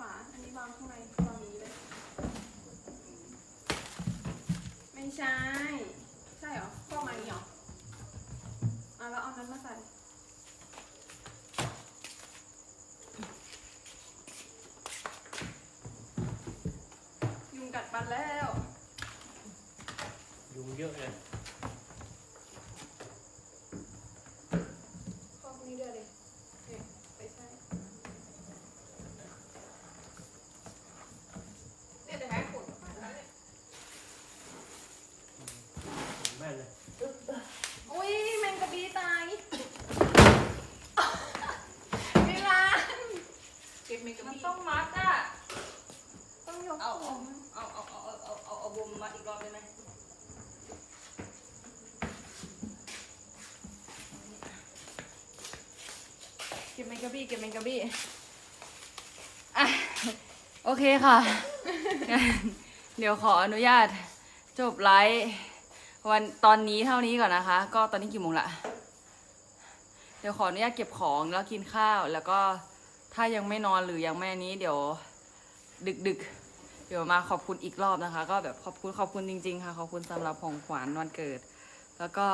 ฝาอันนี้วางข้างในวางอย่างนี้เลย ไม่ใช่ ใช่เหรอพอกมานี้เหรออะแล้วเอานั้นมาใส่ยุงกัดปันแล้ว ยุงเยอะเลย พอกนี้ด้วยเลยเนี่ยไม่ใช่เนี่ยเดี๋ยวให้ขนออกมาแล้วเนี่ย แม่นเลย อุ้ยแมงกะบีตายไม่ลานเก็ บแมงกะมันบีต้องมัดอะ ต้องยกเอาขเอาองเอาเอาเอาเอาเอาเอาบุมมัดอีกรอบได้ไหมเก็บแมงกะบี้เก็บแมงกะบี้อะโอเคค่ะงั้นเดี๋ยวขออนุญาตจบไลฟ์วันตอนนี้เท่านี้ก่อนนะคะ ก็ตอนนี้กี่โมงละ เดี๋ยวขออนุญาตเก็บของแล้วกินข้าวแล้วก็ ถ้ายังไม่นอนหรือยังไม่อันนี้เดี๋ยวดึกดึกเดี๋ยวมาขอบคุณอีกรอบนะคะ ก็แบบขอบคุณขอบคุณจริง ๆ ค่ะ ขอบคุณสำหรับของขวัญวันเกิด แล้วก็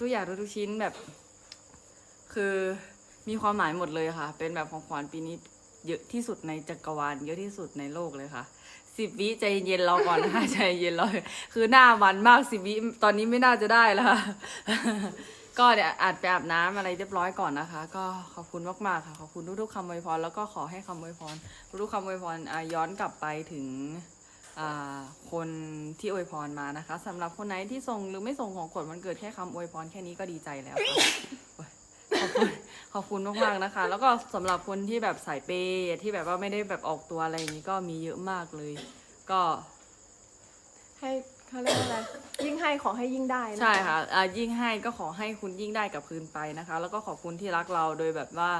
ทุกๆอย่างทุกๆชิ้นแบบ คือมีความหมายหมดเลยค่ะ เป็นแบบของขวัญปีนี้เยอะที่สุดในจักรวาลเยอะที่สุดในโลกเลยค่ะสิบวิใจเย็นๆรอก่อนนะคะใจเย็นรอคือหน้ามันมากสิบวิตอนนี้ไม่น่าจะได้แล้วค่ะ ก็เดี๋ยวอาจไปอาบน้ำอะไรเรียบร้อยก่อนนะคะ ก็ขอบคุณมากๆค่ะขอบคุณทุกๆคำอวยพรแล้วก็ขอให้คำอวยพรทุกๆคำอวยพรอะย้อนกลับไปถึงอ่าคนที่อวยพรมานะคะสำหรับคนไหนที่ส่งหรือไม่ส่งของขวัญวันเกิดแค่คำอวยพรแค่นี้ก็ดีใจแล้วค่ะขอบคุณขอบคุณมากๆนะคะ แล้วก็สำหรับคนที่แบบสายเปย์ที่แบบว่าไม่ได้แบบออกตัวอะไรอย่างนี้ก็มีเยอะมากเลย ก็ให้ เขาเรียกว่าอะไร ยิ่งให้ขอให้ยิ่งได้นใช่ค่ะอะยิ่งให้ก็ขอให้คุณยิ่งได้กลับคืนไปนะคะ แล้วก็ขอบคุณที่รักเราโดยแบบว่า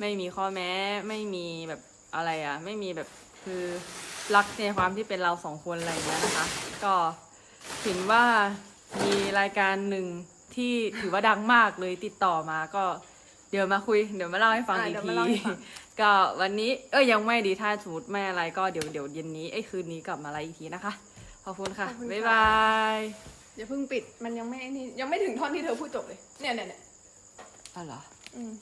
ไม่มีข้อแม้ไม่มีแบบอะไรอะ ไม่มีแบบคือรักในความที่เป็นเราสองคนอะไรอย่างเงี้ยนะคะ ก็ถึงว่ามีรายการหนึ่งที่ถือว่าดังมากเลยติดต่อมาก็เดี๋ยวมาคุย เดี๋ยวมาเล่าให้ฟังอะอีกเดี๋ยวที มาเล่าให้ฟัง ก็วันนี้เอ้ยยังไม่ดีถ้าสมมติไม่อะไรก็เดี๋ยวเดี๋ยวเย็นนี้ไอ้ยคืนนี้กลับมาไลฟ์อีกทีนะคะ ขอบคุณค่ะ ขอบคุณบ๊ายค่ะบาย อย่าเพิ่งปิดมันยังไม่ไอ้นี่ยังไม่ถึงท่อนที่เธอพูดจบเลย เนี่ยเนี่ยเนี่ยอ๋อเหรอ อืม